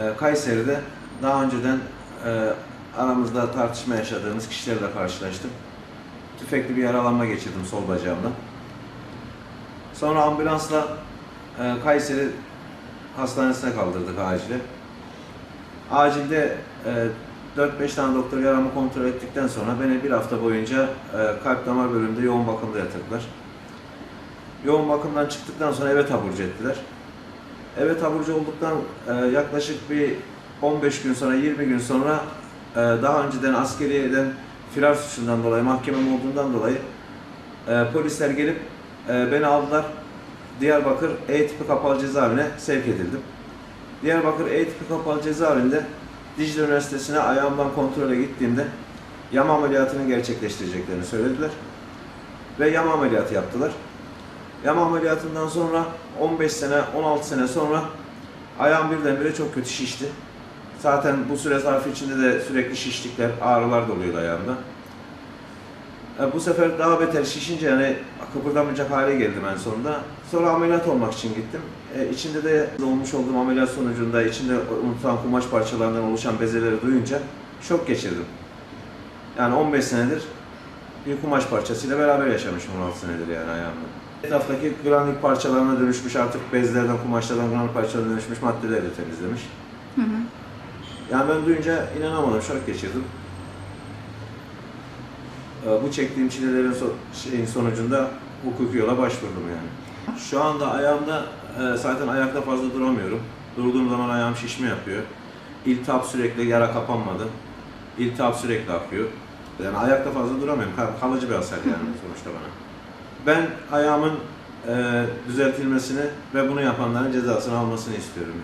e, Kayseri'de daha önceden e, aramızda tartışma yaşadığımız kişilerle karşılaştım. Tüfekli bir yaralanma geçirdim sol bacağımda. Sonra ambulansla e, Kayseri hastanesine kaldırdık acile. Acilde e, 4-5 tane doktor yaramı kontrol ettikten sonra beni bir hafta boyunca e, kalp damar bölümünde yoğun bakımda yatırdılar. Yoğun bakımdan çıktıktan sonra eve taburcu ettiler. Eve taburcu olduktan e, yaklaşık bir 15 gün sonra 20 gün sonra e, daha önceden askeriyeden firar suçundan dolayı mahkemem olduğundan dolayı e, polisler gelip e, beni aldılar. Diyarbakır E tipi kapalı cezaevine sevk edildim. Diyarbakır E tipi kapalı cezaevinde Dicle Üniversitesi'ne ayağımdan kontrole gittiğimde yama ameliyatını gerçekleştireceklerini söylediler. Ve yama ameliyatı yaptılar. Yama ameliyatından sonra 15 sene, 16 sene sonra ayağım birdenbire çok kötü şişti. Zaten bu süre zarfı içinde de sürekli şişlikler, ağrılar da oluyordu ayağımda. E, bu sefer daha beter şişince yani kıpırdamayacak hale geldim en sonunda. Sonra ameliyat olmak için gittim. E, içinde de olmuş olduğum ameliyat sonucunda içinde unutulan kumaş parçalarından oluşan bezeleri duyunca şok geçirdim. Yani 15 senedir bir kumaş parçasıyla beraber yaşamışım 16 senedir yani ayağımda. Etraftaki granit parçalarına dönüşmüş artık bezlerden, kumaşlardan granit parçalarına dönüşmüş maddeleri de temizlemiş. Hı hı. Yani ben duyunca inanamadım, şok geçirdim. Ee, Bu çektiğim çilelerin sonucunda hukuki yola başvurdum yani. Şu anda ayağımda e, zaten ayakta fazla duramıyorum. Durduğum zaman ayağım şişme yapıyor. İltihap sürekli, yara kapanmadı. İltihap sürekli akıyor. Yani ayakta fazla duramıyorum. Kal- Kalıcı bir hasar yani sonuçta bana. Ben ayağımın e, düzeltilmesini ve bunu yapanların cezasını almasını istiyorum. yani.